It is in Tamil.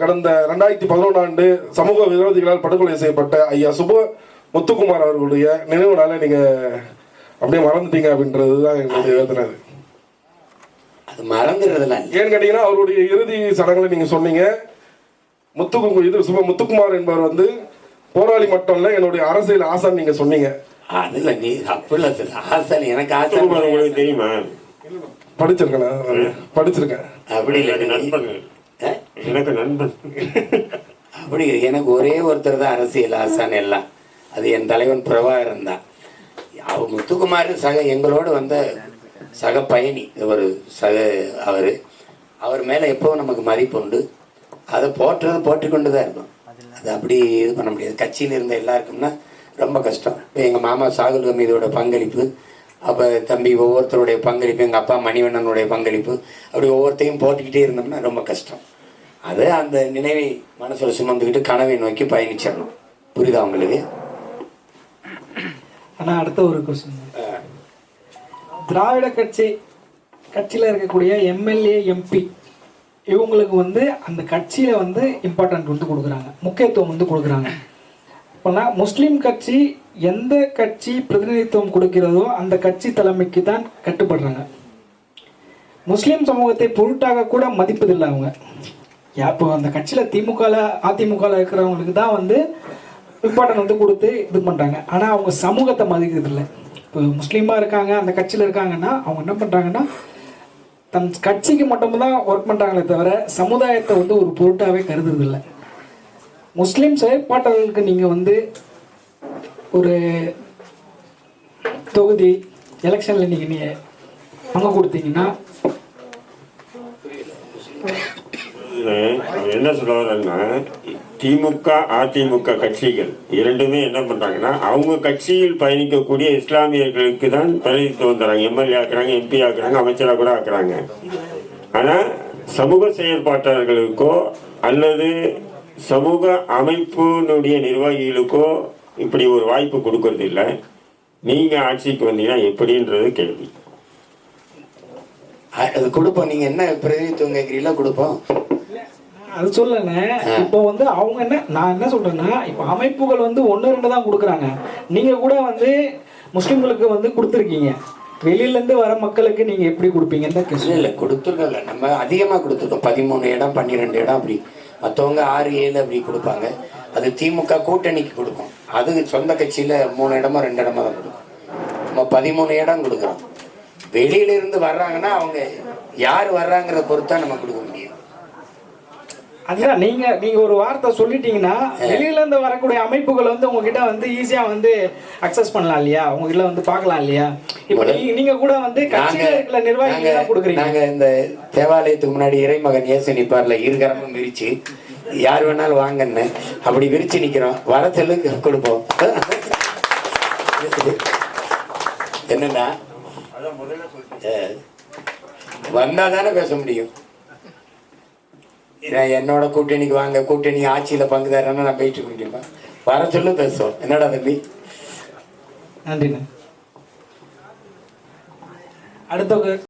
கடந்த ரெண்டாயிரத்தி பதினொன்று ஆண்டு சமூக விரோதிகளால் படுகொலை செய்யப்பட்ட ஐயா சுப முத்துக்குமார் அவர்களுடைய நினைவு நாளை நீங்க அப்படியே மறந்துட்டீங்க அப்படின்றது தான் எங்களுடைய வேதனை அது. அது மறந்துடுறதுலாம் இல்லை ஏன்னு கேட்டீங்கன்னா அவருடைய இறுதி சடங்குல நீங்க சொன்னீங்க முத்துக்கு இது சுப முத்துக்குமார் என்பவர் வந்து போராளி மட்டும் இல்ல என்னுடைய அரசியல் ஆசான் நீங்க சொன்னீங்க அதுல நீ அப்படிலாம் சொல்ல ஆசை எனக்கு ஆசை சுகுமார் உங்களுக்கு தெரியுமா படிச்சிருக்கேன். படிச்சிருக்கேன் அப்படி இல்லை நண்பன் ஆ? எனக்கு நண்பன். அப்படி எனக்கு ஒரே ஒருத்தர் தான் அரசியல் ஆசான் எல்லாம். அது என் தலைவன் பிரபாகரன் தான். அவர் முத்துக்குமார் சக எங்களோடு வந்த சக பயணி. ஒரு சக அவர். அவர் மேலே எப்போவும் நமக்கு மதிப்பு உண்டு. அதை போட்டுறது போட்டுக்கொண்டு தான் இருக்கும். அது அப்படி இது பண்ண முடியாது. கட்சியில் இருந்த எல்லாருக்கும்னா ரொம்ப கஷ்டம். இப்போ எங்கள் மாமா சாகுல் ஹமீதோட பங்களிப்பு. அப்போ தம்பி ஒவ்வொருத்தருடைய பங்களிப்பு எங்கள் அப்பா மணிவண்ணனுடைய பங்களிப்பு. அப்படி ஒவ்வொருத்தையும் போட்டுக்கிட்டே இருந்தோம்னா ரொம்ப கஷ்டம். அது அந்த நினைவை மனசில் சுமந்துக்கிட்டு கனவை நோக்கி பயணிச்சிடணும். புரியுதா உங்களுக்கு? ஆனா அடுத்த ஒரு கொஸ்டின் திராவிட கட்சி கட்சியில இருக்கக்கூடிய எம்எல்ஏ எம்பி இவங்களுக்கு வந்து அந்த கட்சியில வந்து இம்பார்ட்டன்ட் வந்து கொடுக்குறாங்க. முக்கியத்துவம் வந்து கொடுக்குறாங்க. இப்போனா முஸ்லீம் கட்சி எந்த கட்சி பிரதிநிதித்துவம் கொடுக்கிறதோ அந்த கட்சி தலைமைக்கு தான் கட்டுப்படுறாங்க. முஸ்லீம் சமூகத்தை பொருட்டாக கூட மதிப்பதில்லை அவங்க. இப்போ அந்த கட்சியில் திமுகவில் அதிமுகவில் இருக்கிறவங்களுக்கு தான் வந்து இம்பார்ட்டன் வந்து கொடுத்து இது பண்ணுறாங்க ஆனால் அவங்க சமூகத்தை மதிக்கிறதில்ல. இப்போ முஸ்லீமாக இருக்காங்க அந்த கட்சியில் இருக்காங்கன்னா அவங்க என்ன பண்ணுறாங்கன்னா தன் கட்சிக்கு மட்டும்தான் ஒர்க் பண்ணுறாங்களே தவிர சமுதாயத்தை வந்து ஒரு பொருட்டாகவே கருதுறதில்லை. முஸ்லீம் செயற்பாட்டாளர்களுக்கு நீங்கள் வந்து ஒரு தொகுதி எலெக்ஷனில் நீங்கள் நீ பங்கு கொடுத்தீங்கன்னா என்ன சொல்ல வரேன்னா திமுக அதிமுக கட்சிகள் இரண்டுமே என்ன பண்றாங்கன்னா அவங்க கட்சியில் பயணிக்கக்கூடிய இஸ்லாமியர்களுக்கு தான் பிரதிநிதித்துவம் தராங்க. எம்எல்ஏ ஆக்குறாங்க எம்பி ஆக்குறாங்க அமைச்சராக கூட ஆக்குறாங்க. ஆனா சமூக செயற்பாட்டாளர்களுக்கோ அல்லது சமூக அமைப்பினுடைய நிர்வாகிகளுக்கோ இப்படி ஒரு வாய்ப்பு கொடுக்கறது இல்லை. நீங்க ஆட்சிக்கு வந்தீங்கன்னா எப்படின்றது கேள்வி. அது கொடுப்போம். நீங்க என்ன பிரதிநிதித்துவம் கேட்குறீங்களோ கொடுப்போம். அது சொல்லண்ணே இப்போ வந்து அவங்க என்ன நான் என்ன சொல்றேன்னா இப்போ அமைப்புகள் வந்து ஒன்று ரெண்டு தான் கொடுக்குறாங்க. நீங்க கூட வந்து முஸ்லிம்களுக்கு வந்து கொடுத்துருக்கீங்க. வெளியில இருந்து வர மக்களுக்கு நீங்க எப்படி கொடுப்பீங்கன்னு தான் இல்லை கேள்வி. இல்லை கொடுத்துருக்கோம்ல நம்ம அதிகமாக கொடுத்துருக்கோம். பதிமூணு இடம் பன்னிரெண்டு இடம் அப்படி. மற்றவங்க ஆறு ஏழு அப்படி கொடுப்பாங்க. அது திமுக கூட்டணிக்கு கொடுக்கும். அது சொந்த கட்சியில் மூணு இடமோ ரெண்டு இடமோ தான் கொடுக்கும். நம்ம பதிமூணு இடம் கொடுக்குறோம். வெளியில இருந்து வர்றாங்கன்னா அவங்க யார் வர்றாங்கிறத பொறுத்து தான் நம்ம கொடுக்க முடியும். அதுதான் நீங்க நீங்க ஒரு வார்த்தை சொல்லிட்டீங்கன்னா வெளியில இருந்து வரக்கூடிய அமைப்புகள் வந்து உங்ககிட்ட வந்து ஈஸியா வந்து அக்சஸ் பண்ணலாம் இல்லையா? உங்ககிட்ட வந்து பார்க்கலாம் இல்லையா? இப்போ நீங்க- நீங்க கூட வந்து கட்சியில இருக்கிற நிர்வாகிகள் கொடுக்குறீங்க. நாங்க இந்த தேவாலயத்துக்கு முன்னாடி இறைமகன் இயேசு நிப்பார்ல இருகரமும் விரிச்சு யார் வேணாலும் வாங்கன்னு அப்படி விரிச்சு நிக்கிறோம். வர சொல்லு கொடுப்போம். என்னன்னா வந்தா தானே பேச முடியும். என்னோட கூட்டணிக்கு வாங்க கூட்டணி ஆட்சியில பங்குதாரன்னா நான் போயிட்டு இருக்க முடியுமா வர சொல்லு பேசுவோம். என்னடா தம்பி? நன்றி அடுத்த